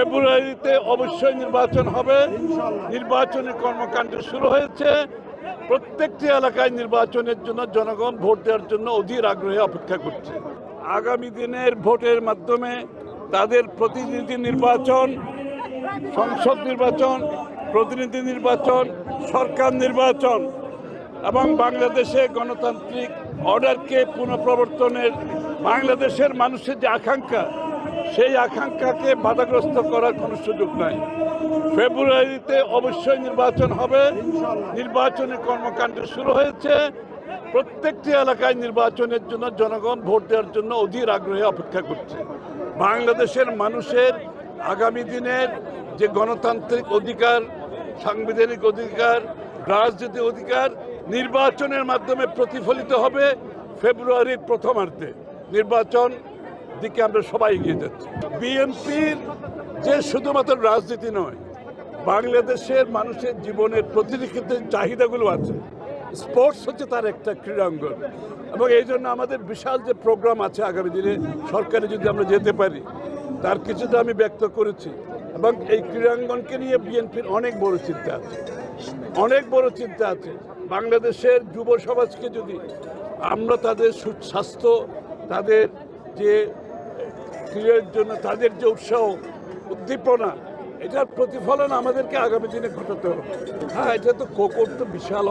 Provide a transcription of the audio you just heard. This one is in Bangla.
ফেব্রুয়ারিতে অবশ্যই নির্বাচন হবে। নির্বাচনী কর্মকাণ্ড শুরু হয়েছে। প্রত্যেকটি এলাকায় নির্বাচনের জন্য জনগণ ভোট দেওয়ার জন্য অধীর আগ্রহে অপেক্ষা করছে। আগামী দিনের ভোটের মাধ্যমে তাদের প্রতিনিধি নির্বাচন, সংসদ নির্বাচন, প্রতিনিধি নির্বাচন, সরকার নির্বাচন এবং বাংলাদেশে গণতান্ত্রিক অর্ডারকে পুনঃপ্রবর্তনের বাংলাদেশের মানুষের যে আকাঙ্ক্ষা সেই আকাঙ্ক্ষাকে বাধাগ্রস্ত করার কোনো সুযোগ নাই। ফেব্রুয়ারিতে অবশ্যই নির্বাচন হবে। নির্বাচনী কর্মকাণ্ড শুরু হয়েছে। প্রত্যেকটি এলাকায় নির্বাচনের জন্য জনগণ ভোট দেওয়ার জন্য অধীর আগ্রহে অপেক্ষা করছে। বাংলাদেশের মানুষের আগামী দিনের যে গণতান্ত্রিক অধিকার, সাংবিধানিক অধিকার, রাজনৈতিক অধিকার নির্বাচনের মাধ্যমে প্রতিফলিত হবে ফেব্রুয়ারির প্রথমার্ধে। নির্বাচন দিকে আমরা সবাই এগিয়ে যাচ্ছি। বিএনপির যে শুধুমাত্র রাজনীতি নয়, বাংলাদেশের মানুষের জীবনের প্রতিটি ক্ষেত্রে চাহিদাগুলো আছে। স্পোর্টস হচ্ছে তার একটা ক্রীড়াঙ্গন। এবং এই জন্য আমাদের বিশাল যে প্রোগ্রাম আছে আগামী দিনে, সরকারে যদি আমরা যেতে পারি, তার কিছুটা আমি ব্যক্ত করেছি। এবং এই ক্রীড়াঙ্গনকে নিয়ে বিএনপির অনেক বড় চিন্তা আছে। অনেক বড় চিন্তা আছে। বাংলাদেশের যুব সমাজকে যদি আমরা তাদের সুস্বাস্থ্য, তাদের যে ক্রীড়ার জন্য তাদের যে উৎসাহ, উদ্দীপনা, এটার প্রতিফলন আমাদেরকে আগামী দিনে ঘটাতে হবে। হ্যাঁ এটা তো কোকর তো বিশাল